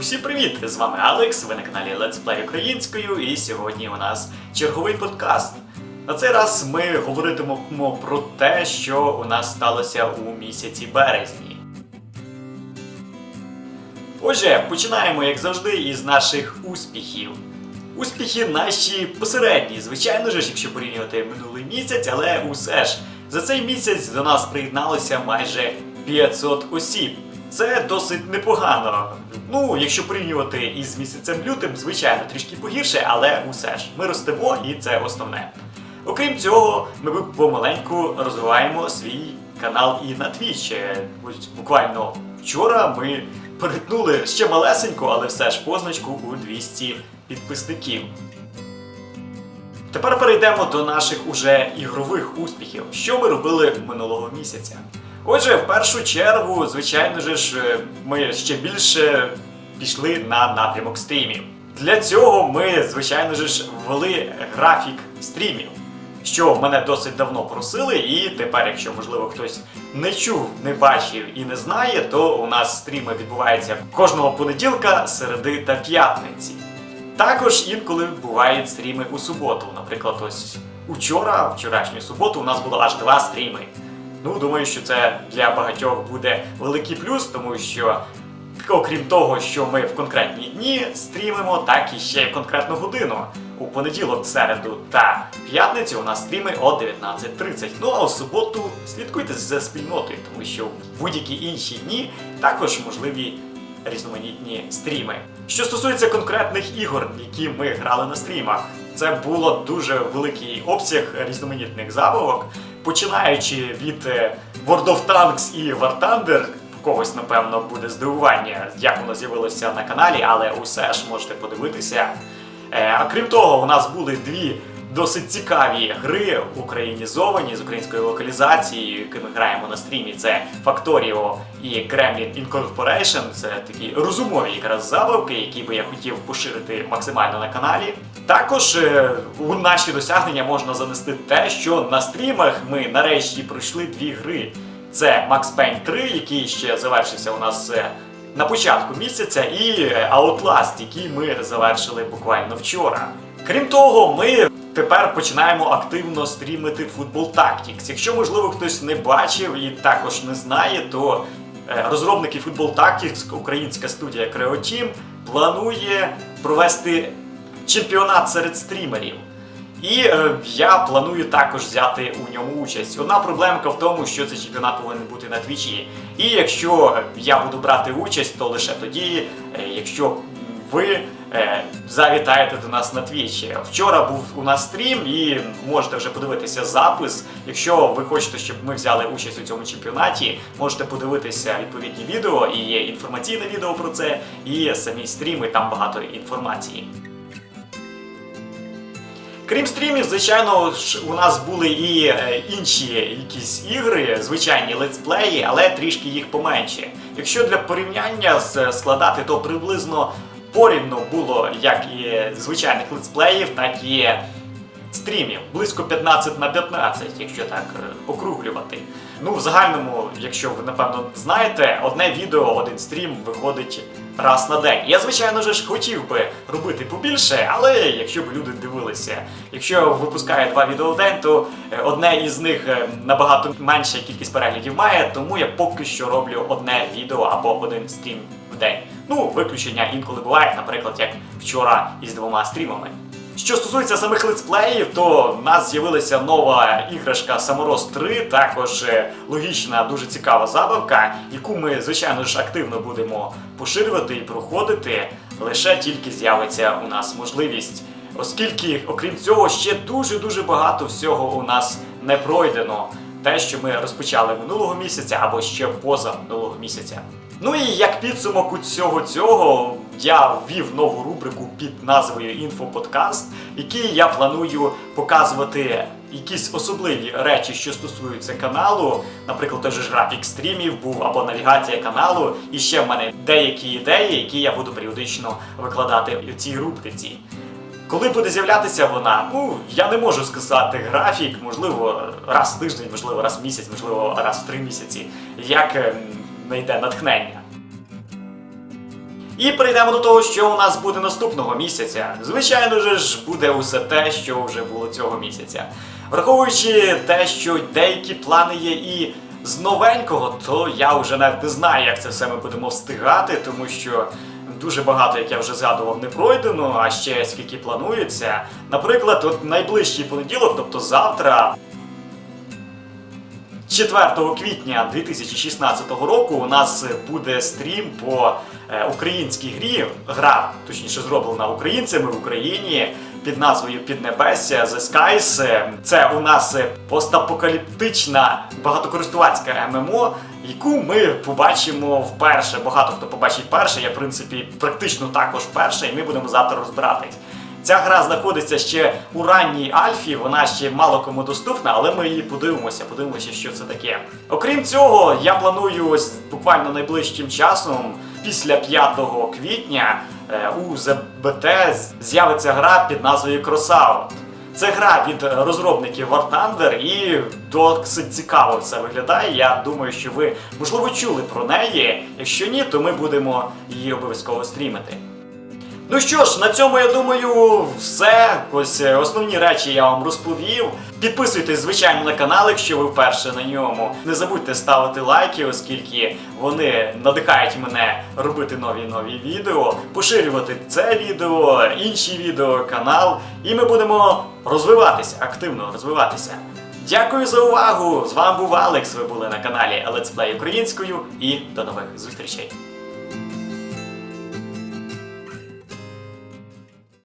Усім привіт! З вами Алекс, ви на каналі Let's Play українською, і сьогодні у нас черговий подкаст. На цей раз ми говоритимемо про те, що у нас сталося у місяці березні. Отже, починаємо, як завжди, із наших успіхів. Успіхи наші посередні, звичайно ж, якщо порівнювати минулий місяць, але усе ж за цей місяць до нас приєдналося майже 500 осіб. Це досить непогано. Ну, якщо порівнювати із місяцем лютим, звичайно, трішки погірше, але усе ж ми ростемо і це основне. Окрім цього, ми помаленьку розвиваємо свій канал і на Twitch. Буквально вчора ми перетнули ще малесенько, але все ж позначку у 200 підписників. Тепер перейдемо до наших уже ігрових успіхів. Що ми робили минулого місяця? Отже, в першу чергу, звичайно ж, е, ми ще більше пішли на напрямок стрімів. Для цього ми, звичайно ж, ввели графік стрімів, що мене досить давно просили, і тепер, якщо можливо хтось не чув, не бачив і не знає, то у нас стріми відбуваються кожного понеділка, середи та п'ятниці. Також інколи бувають стріми у суботу. Наприклад, ось учора, вчорашню суботу, у нас було аж два стріми. Ну, думаю, що це для багатьох буде великий плюс, тому що, окрім того, що ми в конкретні дні стрімимо, так і ще й в конкретну годину. У понеділок, середу та п'ятницю у нас стріми о 19.30. Ну а у суботу слідкуйте за спільнотою, тому що в будь-які інші дні також можливі різноманітні стріми. Що стосується конкретних ігор, які ми грали на стрімах, це було дуже великий обсяг різноманітних забавок, починаючи від е, World of Tanks і War Thunder, когось, напевно, буде здивування, як воно з'явилося на каналі, але усе ж можете подивитися. Е, А крім того, у нас були дві досить цікаві гри українізовані з українською локалізацією, які ми граємо на стрімі. Це Factorio і Gremlin Incorporation. Це такі розумові якраз забавки, які би я хотів поширити максимально на каналі. Також е, у наші досягнення можна занести те, що на стрімах ми нарешті пройшли дві гри. Це Max Payne 3, який ще завершився у нас е, на початку місяця, і е, Outlast, який ми завершили буквально вчора. Крім того, ми тепер починаємо активно стрімити Football Tactics. Якщо, можливо, хтось не бачив і також не знає, то е, розробники Football Tactics, українська студія Creoteam, планує провести чемпіонат серед стрімерів. І е, я планую також взяти у ньому участь. Одна проблемка в тому, що цей чемпіонат повинен бути на твічі. І якщо я буду брати участь, то лише тоді, е, якщо ви завітаєте до нас на твічі. Вчора був у нас стрім, і можете вже подивитися запис. Якщо ви хочете, щоб ми взяли участь у цьому чемпіонаті, можете подивитися відповідні відео, і є інформаційне відео про це, і самі стріми, там багато інформації. Крім стрімів, звичайно у нас були і е, інші якісь ігри, звичайні летсплеї, але трішки їх поменше. Якщо для порівняння з- складати, то приблизно порівну було як і звичайних летсплеїв, так і стрімів. Близько 15 на 15, якщо так е, округлювати. Ну, в загальному, якщо ви напевно знаєте, одне відео, один стрім виходить раз на день. Я, звичайно ж, хотів би робити побільше, але якщо б люди дивилися, якщо випускає два відео в день, то е, одне із них е, набагато менша кількість переглядів має, тому я поки що роблю одне відео або один стрім в день. Ну, виключення інколи бувають, наприклад, як вчора із двома стрімами. Що стосується самих летсплеїв, то в нас з'явилася нова іграшка Самороз 3, також е, логічна, дуже цікава забавка, яку ми, звичайно ж, активно будемо поширювати і проходити. Лише тільки з'явиться у нас можливість, оскільки, окрім цього, ще дуже-дуже багато всього у нас не пройдено. Те, що ми розпочали минулого місяця або ще поза минулого місяця. Ну і як підсумок усього цього, я ввів нову рубрику під назвою Інфоподкаст, в якій я планую показувати якісь особливі речі, що стосуються каналу. Наприклад, той же ж графік стрімів був або навігація каналу. І ще в мене деякі ідеї, які я буду періодично викладати в цій рубриці. Коли буде з'являтися вона, ну я не можу сказати графік, можливо, раз в тиждень, можливо, раз в місяць, можливо, раз в три місяці, як ем, не йде натхнення. І перейдемо до того, що у нас буде наступного місяця. Звичайно ж, буде усе те, що вже було цього місяця. Враховуючи те, що деякі плани є і з новенького, то я вже навіть не знаю, як це все ми будемо встигати, тому що дуже багато, як я вже згадував, не пройдено, а ще скільки планується. Наприклад, от найближчий понеділок, тобто завтра, 4 квітня 2016 року у нас буде стрім по е, українській грі. Гра, точніше, зроблена українцями в Україні під назвою Піднебесся The Skies. Це у нас постапокаліптична багатокористувацька ММО, яку ми побачимо вперше. Багато хто побачить вперше. Я, в принципі, практично також вперше, і ми будемо завтра розбиратись. Ця гра знаходиться ще у ранній альфі, вона ще мало кому доступна, але ми її подивимося, подивимося, що це таке. Окрім цього, я планую ось буквально найближчим часом, після 5 квітня, е, у ЗБТ з'явиться гра під назвою Crossout. Це гра від розробників War Thunder і досить цікаво все виглядає. Я думаю, що ви можливо чули про неї. Якщо ні, то ми будемо її обов'язково стрімити. Ну що ж, на цьому я думаю, все. Ось е, основні речі я вам розповів. Підписуйтесь, звичайно, на канал, якщо ви вперше на ньому. Не забудьте ставити лайки, оскільки вони надихають мене робити нові нові відео, поширювати це відео, інші відео, канал. І ми будемо розвиватися, активно розвиватися. Дякую за увагу! З вами був Алекс. Ви були на каналі Let's Play українською і до нових зустрічей.